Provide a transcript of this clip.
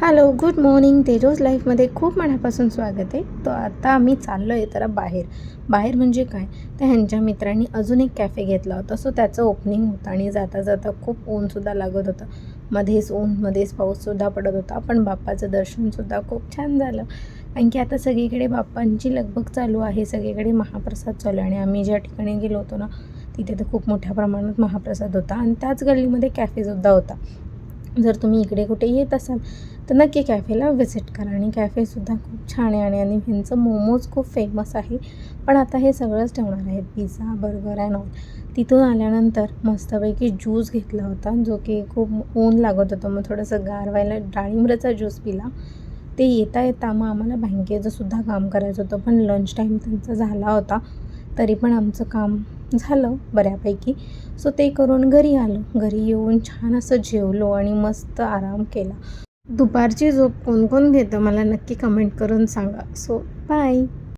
Hello good morning तेजोज लाईफमध्ये खूप मनापासून स्वागत आहे. तर आता आम्ही चाललो आहे तर बाहेर. बाहेर म्हणजे काय? तर ह्यांच्या मित्रांनी अजून एक कॅफे घेतला होता. सो त्याचं ओपनिंग होतं आणि जाता जाता खूप ऊनसुद्धा लागत होतं. मध्येच ऊन मध्येच पाऊससुद्धा पडत होता. पण बाप्पाचं दर्शनसुद्धा खूप छान झालं. कारण की आता सगळीकडे बाप्पांची लगबग चालू आहे. सगळीकडे महाप्रसाद चालू आहे. आणि आम्ही ज्या ठिकाणी गेलो होतो ना तिथे तर खूप मोठ्या प्रमाणात महाप्रसाद होता. आणि त्याच गल्लीमध्ये कॅफेसुद्धा होता. जर तुम्ही इकडे कुठे येत असाल तर नक्की कॅफेला व्हिजिट करा. आणि कॅफेसुद्धा खूप छान आहे. आणि आणि ह्यांचं मोमोज खूप फेमस आहे. पण आता हे सगळंच ठेवणार आहेत. पिझ्झा बर्गर अँड ऑल तिथून आल्यानंतर मस्तपैकी ज्यूस घेतला होता जो की खूप ऊन लागत होतं. मग थोडंसं गार व्हायला डाळिंबराचा ज्यूस पिला. ते येता येता मग आम्हाला बँकेचं सुद्धा काम करायचं होतं. पण लंच टाईम त्यांचा झाला होता. तरी पण आमचं काम झालं बऱ्यापैकी. सो ते करून घरी आलो. घरी येऊन छान असं जेवलो आणि मस्त आराम केला. दुपारची झोप कोण कोण घेतं? मला नक्की कमेंट करून सांगा. So bye